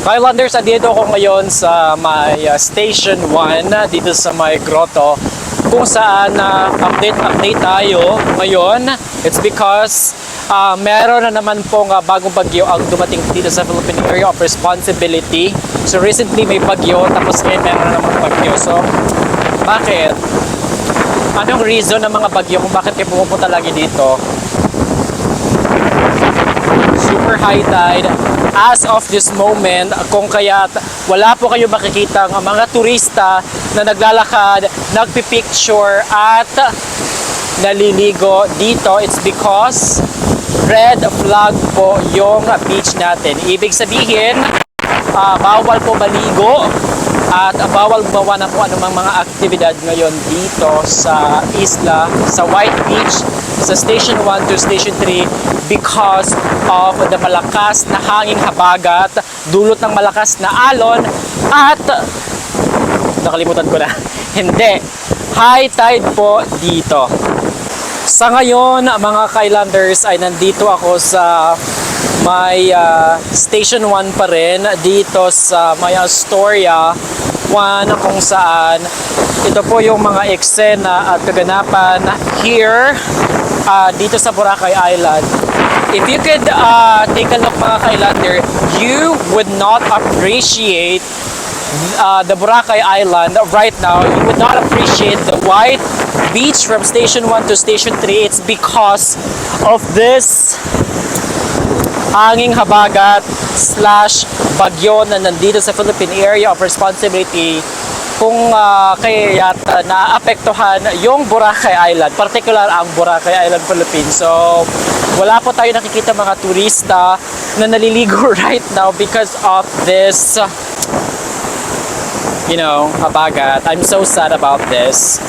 Kylanders, andito ako ngayon sa my uh, Station 1 dito sa my grotto kung saan uh, update update tayo ngayon. It's because uh, meron na naman pong uh, bagong bagyo ang dumating dito sa Philippine Area of Responsibility. So recently may bagyo tapos ngayon meron na naman bagyo. So bakit? Anong reason ng mga bagyo kung bakit kayo pumupunta lagi dito? Super high tide as of this moment. Kung kaya wala po kayo makikita ang mga turista na naglalakad, nagpipicture at naliligo dito it's because red flag po yung beach natin. Ibig sabihin ah, bawal po maligo at ah, bawal gumawa ng kung anumang mga aktibidad ngayon dito sa isla, sa White Beach, sa Station 1 to Station 3 because of the malakas na hanging habagat, dulot ng malakas na alon at nakalimutan ko na. Hindi. High tide po dito. Sa ngayon, mga Kylanders, ay nandito ako sa may ah, Station 1 pa rin dito sa may Astoria 1 kung saan ito po yung mga eksena at kaganapan here ah, dito sa Boracay Island. If you could ah, take a look mga Kylander, you would not appreciate uh, the Boracay Island right now, you would not appreciate the white beach from Station 1 to Station 3. It's because of this hanging habagat slash bagyo na nandito sa Philippine Area of Responsibility kung uh, kaya yata naapektuhan yung Boracay Island, particular ang Boracay Island, Philippines. So, wala po tayo nakikita mga turista na naliligo right now because of this you know, habagat. I'm so sad about this.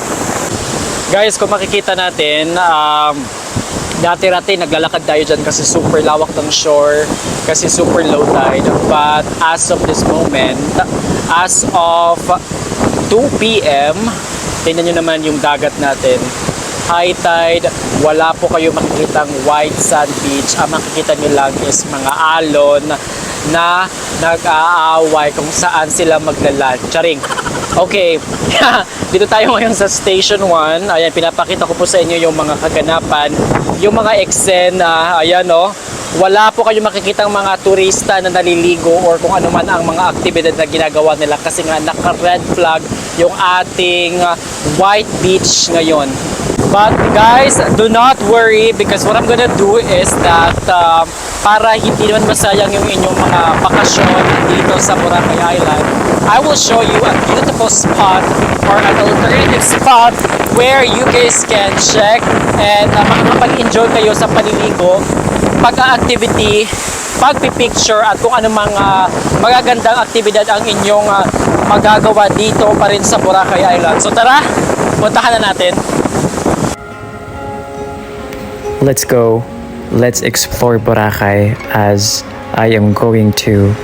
Guys, kung makikita natin, um, dati-dati naglalakad tayo dyan kasi super lawak ng shore, kasi super low tide. But as of this moment, as of 2 p.m., tingnan nyo naman yung dagat natin. High tide, wala po kayo makikitang white sand beach. Ang makikita nyo lang is mga alon na nag-aaway kung saan sila maglalan. Charing. Okay, dito tayo ngayon sa Station 1. Ayan, pinapakita ko po sa inyo yung mga kaganapan, yung mga eksena. Ayan, no? Wala po kayo makikitang mga turista na naliligo or kung ano man ang mga aktibidad na ginagawa nila kasi nga naka-red flag yung ating uh, white beach ngayon. But guys, do not worry because what I'm gonna do is that uh, para hindi naman masayang yung inyong mga bakasyon dito sa Boracay Island, I will show you a beautiful spot or an alternative spot where you guys can check and uh, makakapag-enjoy kayo sa paliligo, pag-activity, pagpipicture at kung anong mga magagandang aktibidad ang inyong uh, magagawa dito pa rin sa Boracay Island. So tara, puntahan na natin. Let's go. Let's explore Boracay as I am going to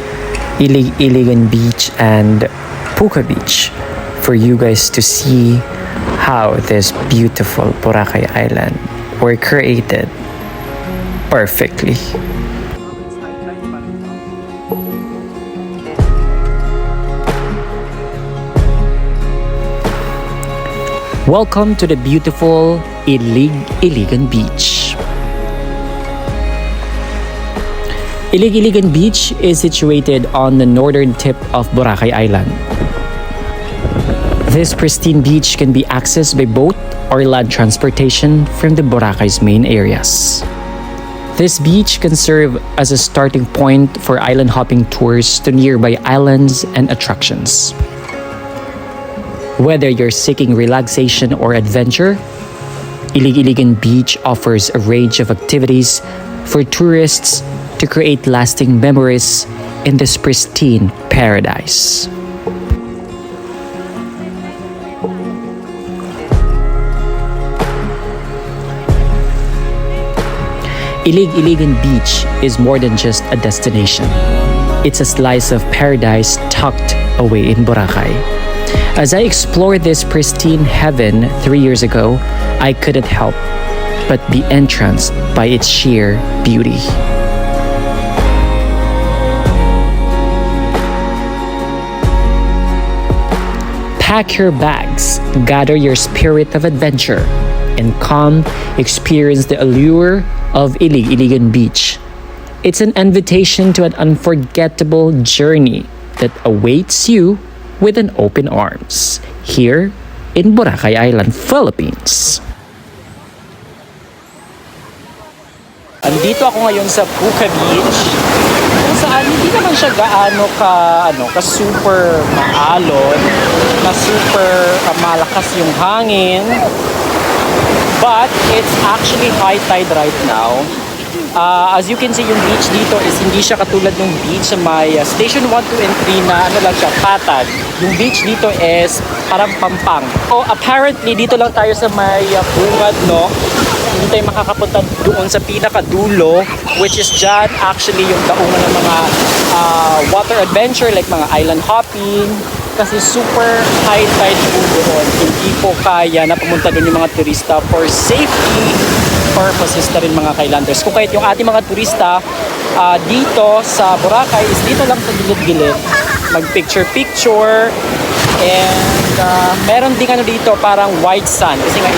Ilig Iligan Beach and Puka Beach for you guys to see how this beautiful Boracay Island were created perfectly. Welcome to the beautiful Ilig Iligan Beach. Ilig Iligan Beach is situated on the northern tip of Boracay Island. This pristine beach can be accessed by boat or land transportation from the Boracay's main areas. This beach can serve as a starting point for island hopping tours to nearby islands and attractions. Whether you're seeking relaxation or adventure, Ilig-Iligan Beach offers a range of activities for tourists to create lasting memories in this pristine paradise. Ilig-Iligan Beach is more than just a destination. It's a slice of paradise tucked away in Boracay. As I explored this pristine heaven three years ago, I couldn't help but be entranced by its sheer beauty. Pack your bags, gather your spirit of adventure, and come experience the allure of Ilig Iligan Beach. It's an invitation to an unforgettable journey that awaits you with an open arms here in Boracay Island, Philippines. Andito ako ngayon sa Puka Beach. Kung saan hindi naman siya gaano ka ano, ka super maalon, na super ah, malakas yung hangin. But it's actually high tide right now. Ah, as you can see, yung beach dito is hindi siya katulad ng beach sa may ah, Station 1, 2, and 3 na ano lang siya, patag. Yung beach dito is parang pampang. So apparently, dito lang tayo sa may ah, bungad, no? Hindi tayo makakapunta doon sa pinakadulo, which is dyan actually yung daunan ng mga ah, water adventure like mga island hopping, kasi super high tide po doon. Hindi po kaya na pumunta doon yung mga turista for safety purposes na rin mga Kailanders. Kung kahit yung ating mga turista ah, dito sa Boracay is dito lang sa gilid-gilid mag picture picture and ah, meron din ano dito parang white sand kasi nga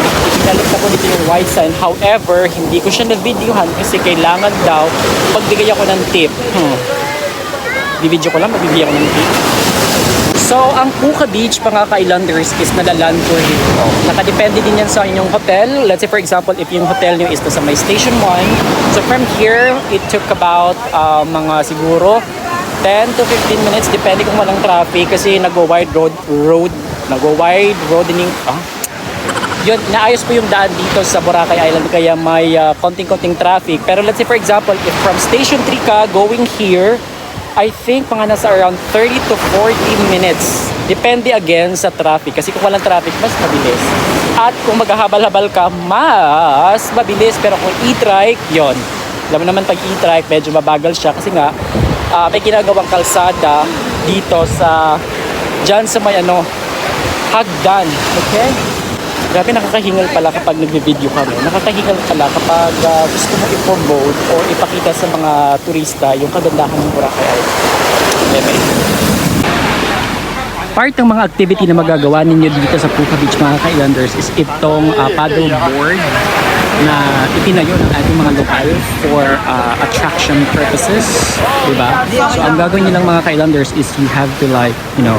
inalik na ko dito yung white sand however hindi ko siya na-videohan kasi kailangan daw pagbigay ako ng tip hmm. Bibidyo ko lang, magbibigay ako ng tip So, ang Puka Beach, mga ka-islanders, is nalaland tour dito. Nakadepende din yan sa inyong hotel. Let's say, for example, if yung hotel nyo is nasa may Station 1. So, from here, it took about uh, mga siguro 10 to 15 minutes, depende kung walang traffic. Kasi nag-wide road, road, nag-wide roadening, ah, yun, naayos po yung daan dito sa Boracay Island kaya may uh, konting-konting traffic. Pero let's say for example, if from Station 3 ka going here, I think mga nasa around 30 to 40 minutes. Depende again sa traffic. Kasi kung walang traffic, mas mabilis. At kung maghahabal-habal ka, mas mabilis. Pero kung e-trike, yon. Alam mo naman pag e-trike, medyo mabagal siya. Kasi nga, ah, may ginagawang kalsada dito sa, dyan sa may ano, hagdan. Okay? Grabe nakakahingal pala kapag nagbe-video kami. Nakakahingal pala kapag ah, gusto mo i-promote o ipakita sa mga turista yung kagandahan ng Boracay. Bebe. Part ng mga activity na magagawa ninyo dito sa Puka Beach mga ka-islanders is itong ah, paddle board na itinayo ng ating mga lokal for ah, attraction purposes, di ba? So ang gagawin niyo lang mga ka-islanders is you have to like, you know,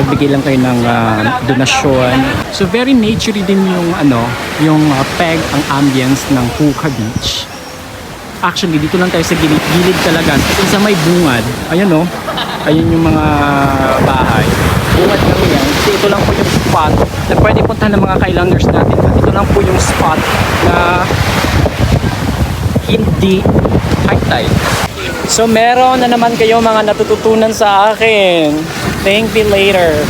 magbigay lang kayo ng ah, donasyon. So very naturey din yung ano, yung ah, peg ang ambience ng Puka Beach. Actually, dito lang tayo sa gilid, gilid talaga. Kasi sa may bungad, ayan o, ayun yung mga bahay. Bungad lang yan. Kasi ito lang po yung spot na pwede puntahan ng mga kailanders natin. At ito lang po yung spot na hindi high tide. So meron na naman kayo mga natututunan sa akin. Thank me later.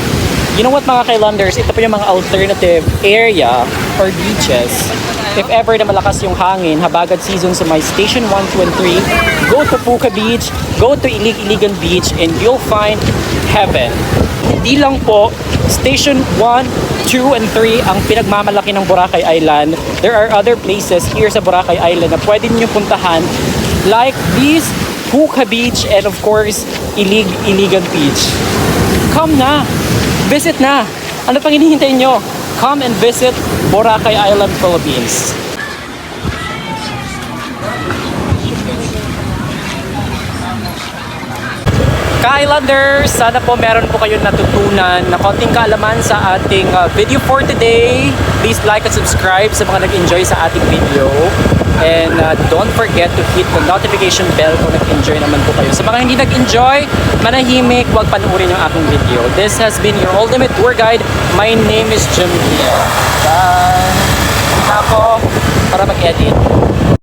You know what mga Kailanders, ito po yung mga alternative area or beaches. If ever na malakas yung hangin, habagat season sa my station 1, 2, and 3, go to Puka Beach, go to Ilig Iligan Beach, and you'll find heaven. Hindi lang po, station 1, 2, and 3 ang pinagmamalaki ng Boracay Island. There are other places here sa Boracay Island na pwede niyo puntahan like this Puka Beach and of course Ilig Iligan Beach. Come na! Visit na! Ano pang hinihintay nyo? Come and visit Boracay Island, Philippines. Ka-Islanders, sana po meron po kayong natutunan na konting kaalaman sa ating uh, video for today. Please like and subscribe sa mga nag-enjoy sa ating video. And uh, don't forget to hit the notification bell kung nag-enjoy naman po kayo. Sa mga hindi nag-enjoy, manahimik, huwag panuorin yung aking video. This has been your ultimate tour guide. My name is Jim Bye! Ako para mag-edit.